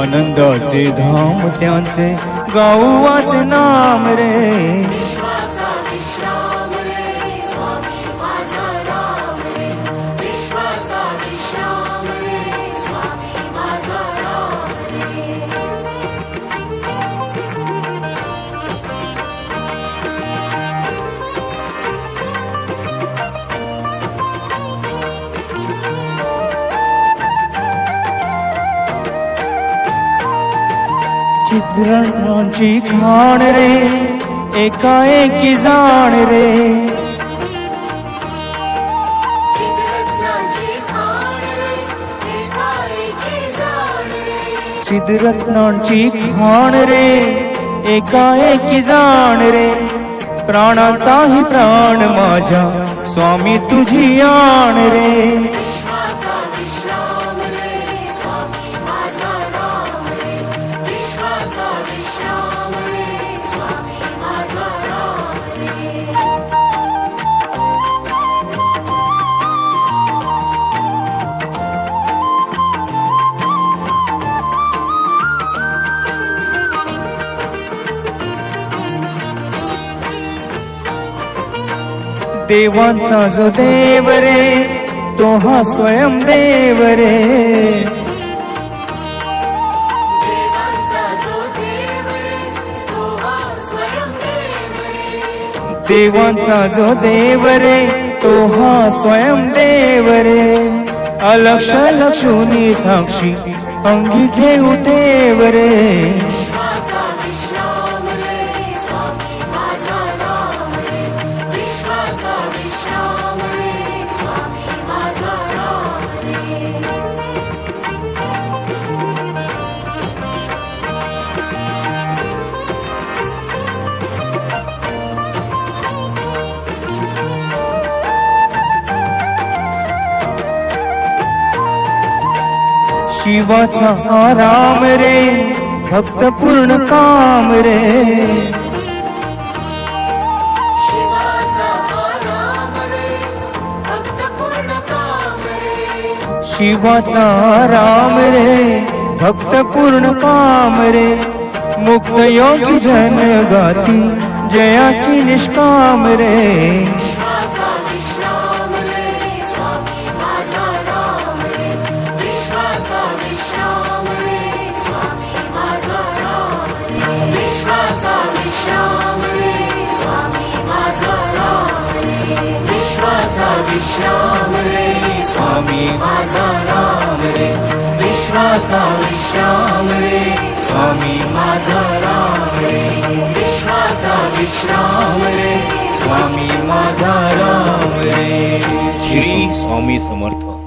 आनंदाचे धाम त्यांचे गाऊवाचे नाम रे. चित्रांची खाण रे एकाएकी जाण रे. चिदरत्नांची खाण रे एकाएकी जाण रे. प्राणाचाही प्राण माझ्या स्वामी तुझी आण रे. देवांचा जो देव रे तो हा स्वयं देव रे. देवांचा जो देव रे तो हा स्वयं देव रे. अलक्ष लक्षुनी साक्षी अंगी घेऊ देव रे. शिवाचा आराम रे भक्त पूर्ण काम रे. शिवाचा राम रे भक्त पूर्ण काम रे. मुक्त योगी जन गाती जयासी निष्काम रे. विश्राम रे. स्वामी माझा राम रे. विश्वाचा विश्राम रे. स्वामी माझा राम रे. विश्वाचा विश्राम रे. स्वामी माझा राम रे. श्री स्वामी समर्थ.